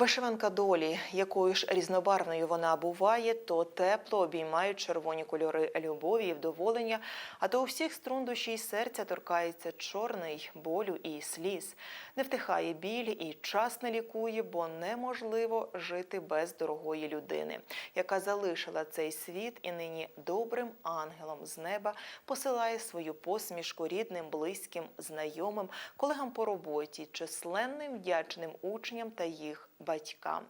Вишиванка долі, якою ж різнобарвною вона буває, то тепло обіймають червоні кольори любові і вдоволення, а то у всіх струн душі й серця торкається чорний болю і сліз. Не втихає біль і час не лікує, бо неможливо жити без дорогої людини, яка залишила цей світ і нині добрим ангелом з неба посилає свою посмішку рідним, близьким, знайомим, колегам по роботі, численним вдячним учням та їх батькам.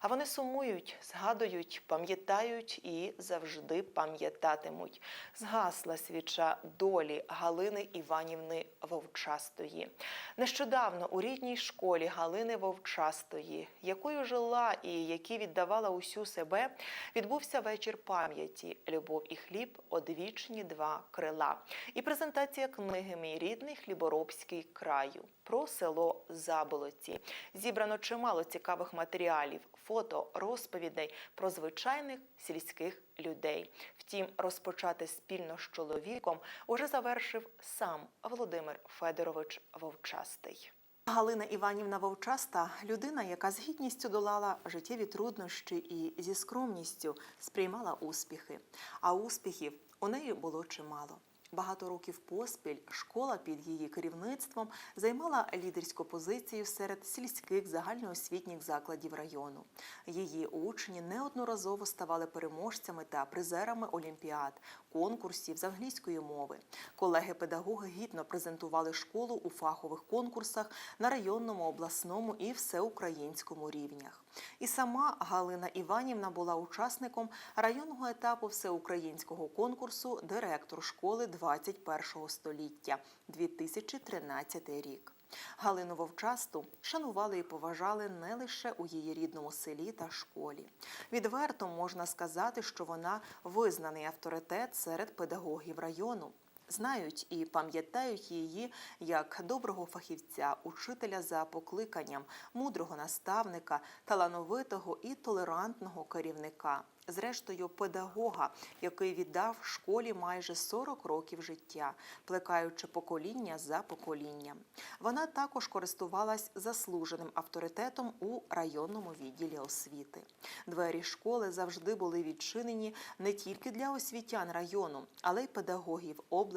А вони сумують, згадують, пам'ятають і завжди пам'ятатимуть. Згасла свіча долі Галини Іванівни Вовчастої. Нещодавно у рідній школі Галини Вовчастої, якою жила і якій віддавала усю себе, відбувся вечір пам'яті Любов і хліб одвічні два крила. І презентація книги Мій рідний хліборобський краю про село Заболоці. Зібрано чимало цікавих матеріалів, фото, розповідей про звичайних сільських людей. Втім, розпочати спільно з чоловіком уже завершив сам Володимир Федорович Вовчастий. Галина Іванівна Вовчаста людина, яка з гідністю долала життєві труднощі і зі скромністю сприймала успіхи. А успіхів у неї було чимало. Багато років поспіль школа під її керівництвом займала лідерську позицію серед сільських загальноосвітніх закладів району. Її учні неодноразово ставали переможцями та призерами олімпіад, конкурсів з англійської мови. Колеги-педагоги гідно презентували школу у фахових конкурсах на районному, обласному і всеукраїнському рівнях. І сама Галина Іванівна була учасником районного етапу всеукраїнського конкурсу Директор школи 21 століття 2013 рік. Галину Вовчасту шанували і поважали не лише у її рідному селі та школі. Відверто можна сказати, що вона визнаний авторитет серед педагогів району. Знають і пам'ятають її як доброго фахівця, учителя за покликанням, мудрого наставника, талановитого і толерантного керівника. Зрештою, педагога, який віддав школі майже 40 років життя, плекаючи покоління за поколінням. Вона також користувалась заслуженим авторитетом у районному відділі освіти. Двері школи завжди були відчинені не тільки для освітян району, але й педагогів області,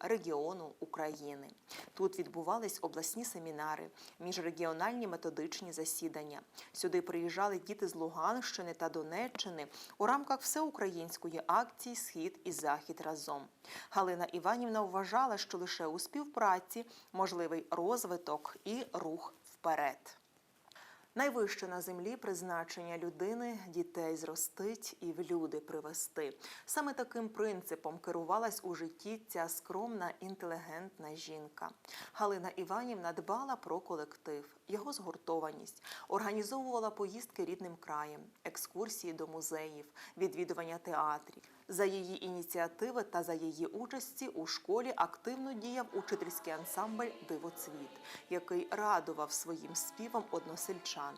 регіону України. Тут відбувались обласні семінари, міжрегіональні методичні засідання. Сюди приїжджали діти з Луганщини та Донеччини у рамках всеукраїнської акції Схід і Захід разом. Галина Іванівна вважала, що лише у співпраці можливий розвиток і рух вперед. Найвище на землі призначення людини дітей зростить і в люди привести. Саме таким принципом керувалась у житті ця скромна інтелігентна жінка. Галина Іванівна дбала про колектив, його згуртованість, організовувала поїздки рідним краєм, екскурсії до музеїв, відвідування театрів. За її ініціативи та за її участі у школі активно діяв учительський ансамбль Дивоцвіт, який радував своїм співом односельчан.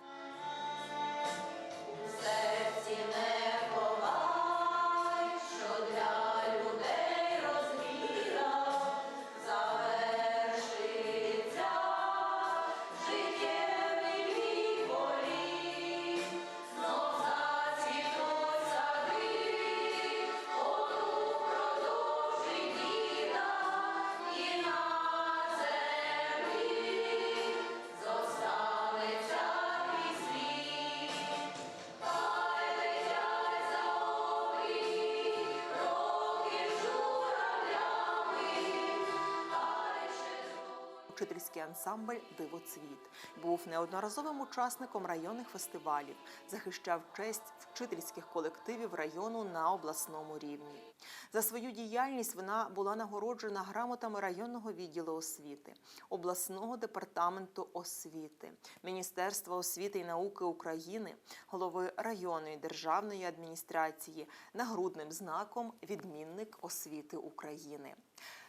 Щедрують. Учительський ансамбль Дивоцвіт був неодноразовим учасником районних фестивалів, захищав честь вчительських колективів району на обласному рівні. За свою діяльність вона була нагороджена грамотами районного відділу освіти, обласного департаменту освіти, Міністерства освіти і науки України, голови районної державної адміністрації, нагрудним знаком Відмінник освіти України.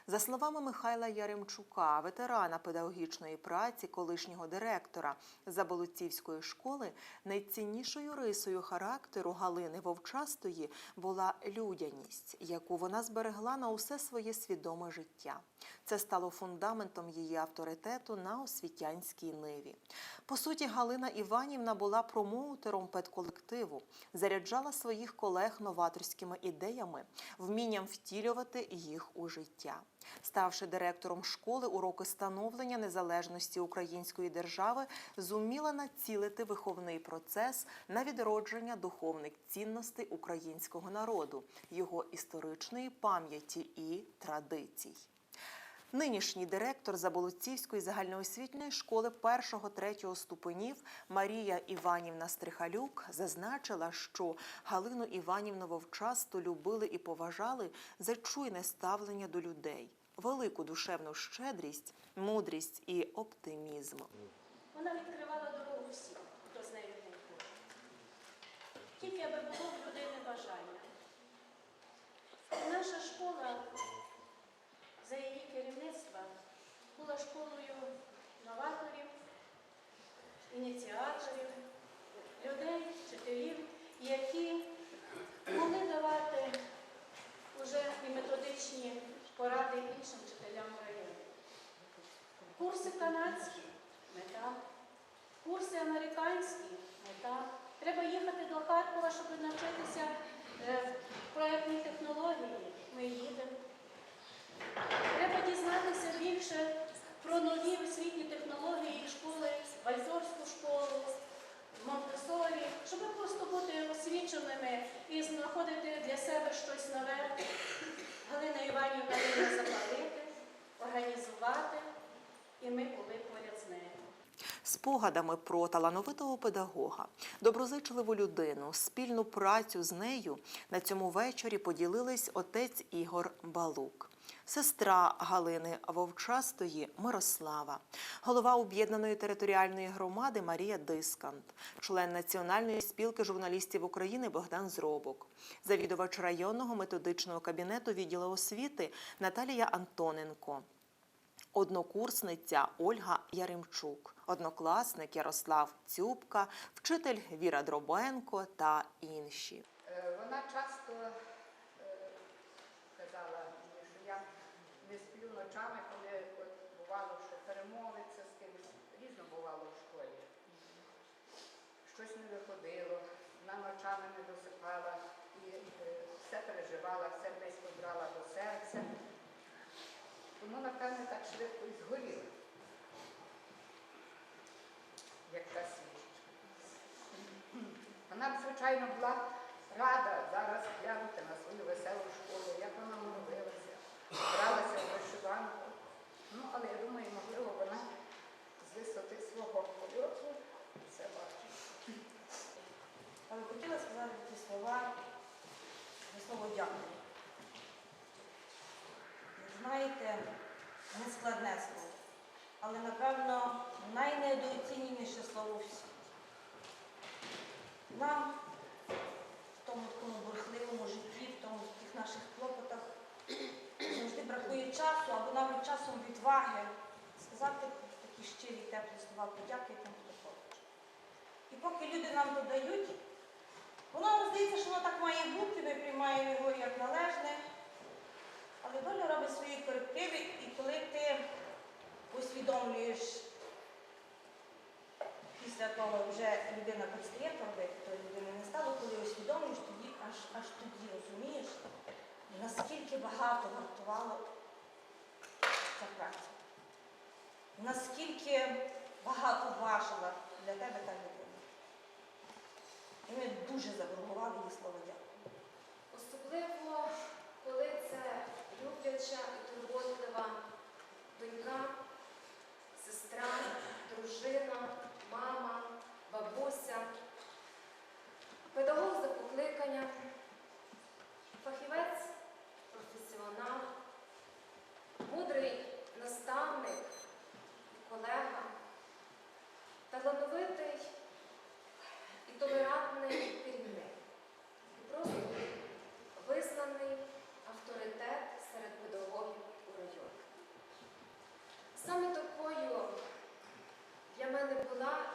За словами Михайла Яремчука, ветерана педагогічної праці, колишнього директора Заболоцівської школи, найціннішою рисою характеру Галини Вовчастої була людяність, яку вона зберегла на усе своє свідоме життя. Це стало фундаментом її авторитету на освітянській ниві. По суті, Галина Іванівна була промоутером педколективу, заряджала своїх колег новаторськими ідеями, вмінням втілювати їх у життя. Ставши директором школи, уроки становлення незалежності української держави зуміла націлити виховний процес на відродження духовних цінностей українського народу, його історичної пам'яті і традицій. Нинішній директор Заболоцівської загальноосвітньої школи 1-3 ступенів Марія Іванівна Стрихалюк зазначила, що Галину Іванівну Вовчасту любили і поважали за чуйне ставлення до людей, велику душевну щедрість, мудрість і оптимізм. Вона відкривала дорогу всім, хто з нею був. Тільки аби було в людини бажання. Наша школа за її керівництва була школою новаторів, ініціаторів, людей, вчителів, які могли давати уже і методичні поради іншим вчителям району. Курси канадські мета. Курси американські мета. Треба їхати до Харкова, щоб навчитися е, проєктній технології. Ми їдемо. Треба дізнатися більше про нові освітні технології школи, Вальзорську школу, Монтесорі, щоб просто бути освіченими і знаходити для себе щось нове. Галина Іванівна вміє запалити, організувати, і ми були поряд з нею. Спогадами про талановитого педагога, доброзичливу людину, спільну працю з нею на цьому вечорі поділились отець Ігор Балук, сестра Галини Вовчастої Мирослава, голова об'єднаної територіальної громади Марія Дискант, член Національної спілки журналістів України Богдан Зробок, завідувач районного методичного кабінету відділу освіти Наталія Антоненко. Однокурсниця Ольга Яремчук, однокласник Ярослав Цюбка, вчитель Віра Дробенко та інші. Е, Вона часто е, казала що я не сплю ночами, коли бувало, що перемовиться з кимось. Різно бувало в школі. Щось не виходило, вона ночами не досипала і е, все переживала, все близько брала до серця. Тому, напевне, так швидко і згоріла, як та свічка. Вона б, звичайно, була рада зараз глянути на свою веселу школу, як вона молилася, бралася в вишиванку. Ну, але я думаю, можливо, вона з висоти свого польоту це бачить. Але хотіла сказати ті слова за слово дякую. Знаєте, не складне слово, але напевно найнедооціненіше слово всі. Нам в тому такому бурхливому житті, в тому в тих наших клопотах завжди бракує часу або навіть часом відваги сказати такі щирі теплі слова подяки тим, хто хоче. І поки люди нам додають, Воно нам здається, що воно так має бути, ми приймаємо його як належне. Але доля робить свої корективи, і коли ти усвідомлюєш після того вже людина перестає робити, то людини не стало, коли усвідомлюєш, тоді аж, аж тоді розумієш, наскільки багато вартувала ця праця. Наскільки багато важила для тебе та людина. І ми дуже заборгували їй слово дякую. Особливо, коли це любляча і турботлива донька, сестра, дружина, мама, бабуся,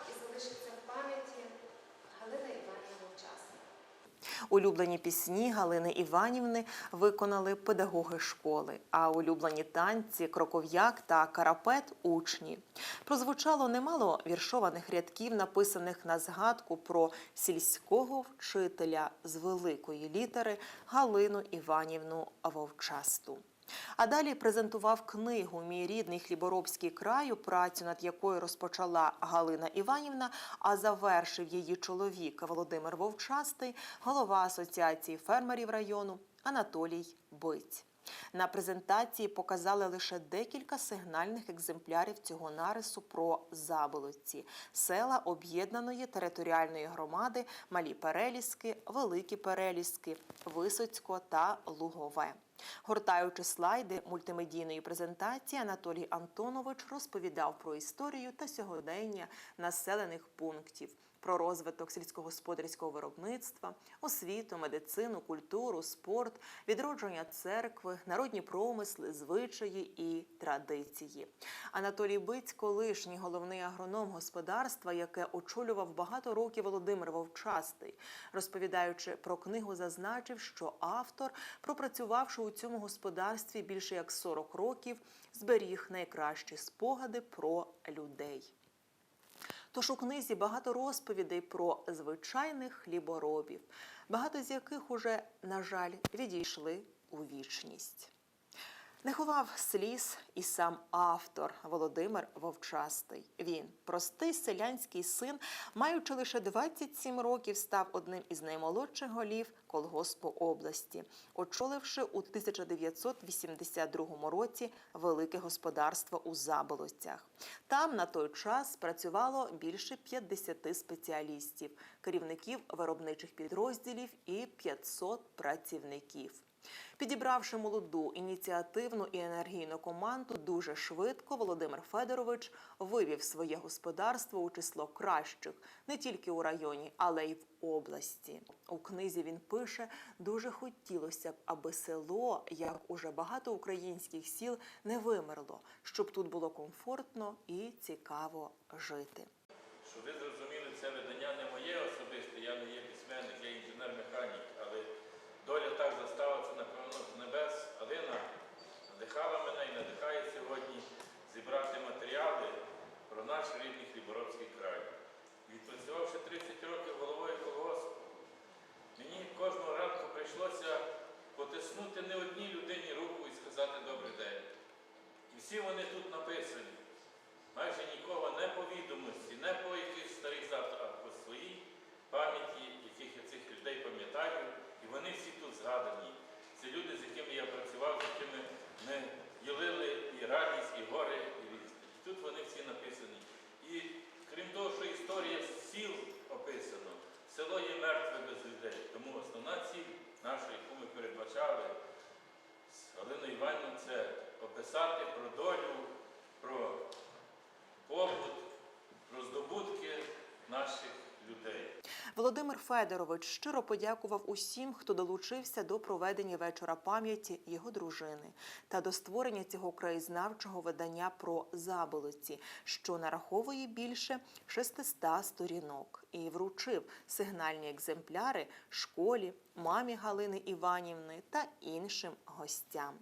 і залишиться в пам'яті Галина Іванівна Мовчасна. Улюблені пісні Галини Іванівни виконали педагоги школи, а улюблені танці, кроков'як та карапет учні. Прозвучало немало віршованих рядків, написаних на згадку про сільського вчителя з великої літери Галину Іванівну Вовчасту. А далі презентував книгу Мій рідний хліборобський краю, працю над якою розпочала Галина Іванівна, а завершив її чоловік Володимир Вовчастий, голова Асоціації фермерів району Анатолій Биць. На презентації показали лише декілька сигнальних екземплярів цього нарису про заболотці, села об'єднаної територіальної громади Малі Переліски, Великі Переліски, Висоцько та Лугове. Гортаючи слайди мультимедійної презентації, Анатолій Антонович розповідав про історію та сьогодення населених пунктів, про розвиток сільськогосподарського виробництва, освіту, медицину, культуру, спорт, відродження церкви, народні промисли, звичаї і традиції. Анатолій Биць, колишній головний агроном господарства, яке очолював багато років Володимир Вовчастий, розповідаючи про книгу, зазначив, що автор, пропрацювавши у цьому господарстві більше як 40 років, зберіг найкращі спогади про людей. Тож у книзі багато розповідей про звичайних хліборобів, багато з яких уже, на жаль, відійшли у вічність. Не ховав сліз і сам автор Володимир Вовчастий. Він, простий селянський син, маючи лише 27 років, став одним із наймолодших голів колгоспу області, очоливши у 1982 році велике господарство у Заболоцях. Там на той час працювало більше 50 спеціалістів, керівників виробничих підрозділів і 500 працівників. Підібравши молоду, ініціативну і енергійну команду, дуже швидко Володимир Федорович вивів своє господарство у число кращих не тільки у районі, але й в області. У книзі він пише: дуже хотілося б, аби село, як уже багато українських сіл, не вимерло, щоб тут було комфортно і цікаво жити. Щоб ви зрозуміли, це видання не моє особисте, я не є письменник, я інженер-механік, але доля так застала це, напевно, з небес. Алина надихала мене і надихає сьогодні зібрати матеріали про наш рідний Хліборобський край. Відпрацювавши 30 років головою колгоспу, мені кожного ранку прийшлося потиснути не одній людині руку і сказати добрий день. І всі вони тут написані. Майже нікого не по відомості, не по якихось старих завтра, а по своїй пам'яті, яких я цих людей пам'ятаю, і вони всі тут згадані. Це люди, з якими я працював, з якими ми ділили і радість, і горе, і різне. І тут вони всі написані. І крім того, що історія сіл описано, село є мертве без людей. Тому основна наша, яку ми передбачали з Галиною Іванівною, це описати про долю, про побут, про здобутки наших. Володимир Федорович щиро подякував усім, хто долучився до проведення вечора пам'яті його дружини та до створення цього краєзнавчого видання про заболоці, що нараховує більше 600 сторінок, і вручив сигнальні екземпляри школі, мамі Галини Іванівни та іншим гостям.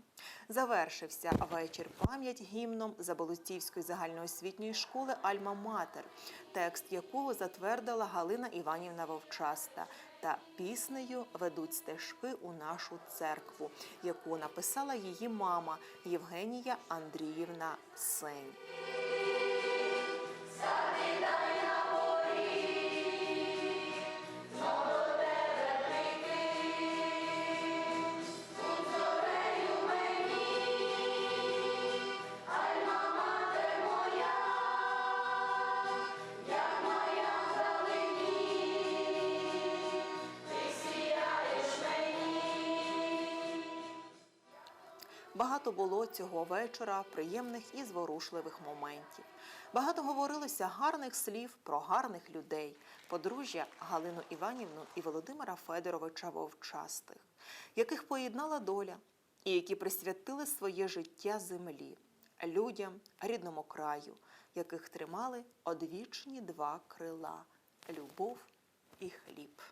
Завершився вечір пам'ять гімном Заболоцівської загальноосвітньої школи Альма Матер, текст якого затвердила Галина Іванівна Вовчаста, та піснею ведуть стежки у нашу церкву, яку написала її мама Євгенія Андріївна Сень. Багато було цього вечора приємних і зворушливих моментів. Багато говорилося гарних слів про гарних людей, подружжя Галину Іванівну і Володимира Федоровича Вовчастих, яких поєднала доля і які присвятили своє життя землі, людям, рідному краю, яких тримали одвічні два крила любов і хліб.